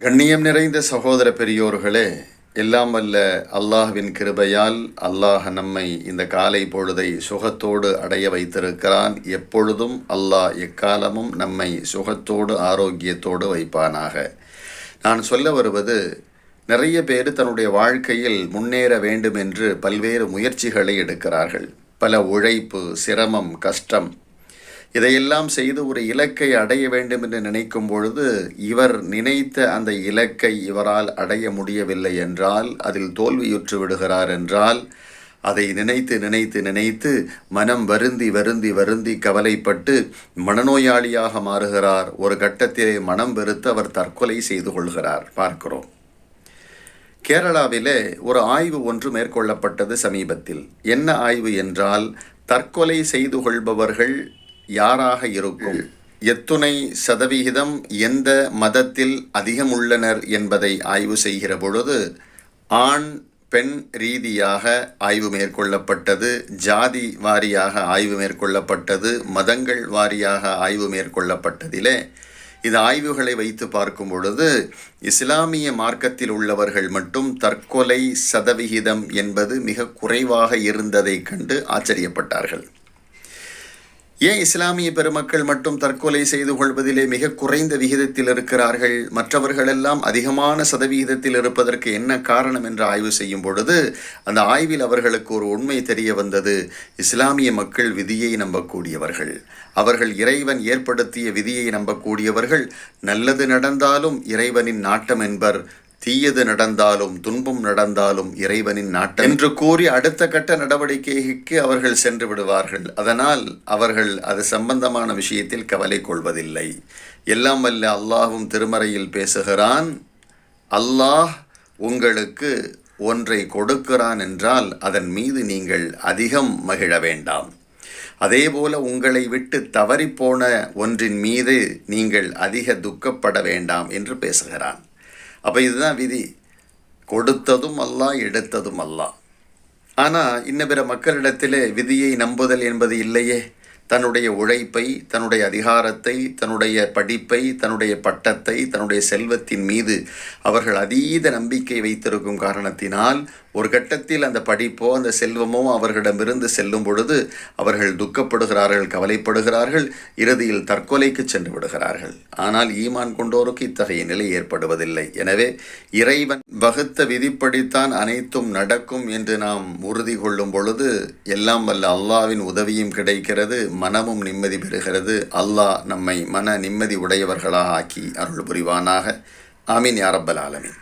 கண்ணியம் நிறைந்த சகோதர பெரியோர்களே எல்லாம் வல்ல அல்லாஹ்வின் கிருபையால் அல்லாஹ் நம்மை இந்த காலை பொழுதை சுகத்தோடு அடைய வைத்திருக்கிறான். எப்பொழுதும் அல்லாஹ் எக்காலமும் நம்மை சுகத்தோடு ஆரோக்கியத்தோடு வைப்பானாக. நான் சொல்ல வருவது நிறைய பேர் தன்னுடைய வாழ்க்கையில் முன்னேற வேண்டும் என்று பல்வேறு முயற்சிகளை எடுக்கிறார்கள். பல உழைப்பு சிரமம் கஷ்டம் இதையெல்லாம் செய்து ஒரு இலக்கை அடைய வேண்டும் என்று நினைக்கும் பொழுது இவர் நினைத்த அந்த இலக்கை இவரால் அடைய முடியவில்லை என்றால் அதில் தோல்வியுற்று விடுகிறார் என்றால் அதை நினைத்து நினைத்து நினைத்து மனம் வருந்தி வருந்தி வருந்தி கவலைப்பட்டு மனநோயாளியாக மாறுகிறார். ஒரு கட்டத்திலே மனம் வெறுத்து அவர் தற்கொலை செய்து கொள்கிறார். பார்க்கிறோம். கேரளாவிலே ஒரு ஆய்வு ஒன்று மேற்கொள்ளப்பட்டது சமீபத்தில். என்ன ஆய்வு என்றால் தற்கொலை செய்து கொள்பவர்கள் யாராக இருக்கும்? எத்துணை சதவிகிதம் எந்த மதத்தில் அதிகம் உள்ளனர் என்பதை ஆய்வு செய்கிற பொழுது ஆண் பெண் ரீதியாக ஆய்வு மேற்கொள்ளப்பட்டது ஜாதி வாரியாக ஆய்வு மேற்கொள்ளப்பட்டது மதங்கள் வாரியாக ஆய்வு மேற்கொள்ளப்பட்டதிலே இந்த ஆய்வுகளை வைத்து பார்க்கும் பொழுது இஸ்லாமிய மார்க்கத்தில் உள்ளவர்கள் மட்டும் தற்கொலை சதவிகிதம் என்பது மிக குறைவாக இருந்ததைக் கண்டு ஆச்சரியப்பட்டார்கள். ஏன் இஸ்லாமிய பெருமக்கள் மட்டும் தற்கொலை செய்து கொள்வதிலே மிக குறைந்த விகிதத்தில் இருக்கிறார்கள்? மற்றவர்களெல்லாம் அதிகமான சதவிகிதத்தில் இருப்பதற்கு என்ன காரணம் என்று ஆய்வு செய்யும் பொழுது அந்த ஆய்வில் அவர்களுக்கு ஒரு உண்மை தெரிய வந்தது. இஸ்லாமிய மக்கள் விதியை நம்பக்கூடியவர்கள். அவர்கள் இறைவன் ஏற்படுத்திய விதியை நம்பக்கூடியவர்கள். நல்லது நடந்தாலும் இறைவனின் நாட்டம் என்பர். தீயது நடந்தாலும் துன்பம் நடந்தாலும் இறைவனின் நாட்டம் என்று கூறி அடுத்த கட்ட நடவடிக்கைக்கு அவர்கள் சென்று விடுவார்கள். அதனால் அவர்கள் அது சம்பந்தமான விஷயத்தில் கவலை கொள்வதில்லை. எல்லாம் வல்ல அல்லாஹும் திருமறையில் பேசுகிறான் அல்லாஹ் உங்களுக்கு ஒன்றை கொடுக்கிறான் என்றால் அதன் மீது நீங்கள் அதிகம் மகிழ வேண்டாம். அதேபோல உங்களை விட்டு தவறிப்போன ஒன்றின் மீது நீங்கள் அதிக துக்கப்பட வேண்டாம் என்று பேசுகிறான். அப்போ இதுதான் விதி. கொடுத்ததும் அல்லா எடுத்ததும் அல்லா ஆனால் இன்ன பிற மக்களிடத்திலே விதியை நம்புதல் என்பது இல்லையே. தன்னுடைய உழைப்பை தன்னுடைய அதிகாரத்தை தன்னுடைய படிப்பை தன்னுடைய பட்டத்தை தன்னுடைய செல்வத்தின் மீது அவர்கள் அதீத நம்பிக்கை வைத்திருக்கும் காரணத்தினால் ஒரு கட்டத்தில் அந்த படிப்போ அந்த செல்வமோ அவர்களிடமிருந்து செல்லும் பொழுது அவர்கள் துக்கப்படுகிறார்கள் கவலைப்படுகிறார்கள் இறுதியில் தற்கொலைக்கு சென்று விடுகிறார்கள். ஆனால் ஈமான் கொண்டோருக்கு இத்தகைய நிலை ஏற்படுவதில்லை. எனவே இறைவன் வகுத்த விதிப்படித்தான் அனைத்தும் நடக்கும் என்று நாம் உறுதி கொள்ளும் பொழுது எல்லாம் வல்ல அல்லாவின் உதவியும் கிடைக்கிறது மனமும் நிம்மதி பெறுகிறது. அல்லாஹ் நம்மை மன நிம்மதி உடையவர்களாக ஆக்கி அருள் புரிவானாக. ஆமீன் யாரப்பல் ஆலமின்.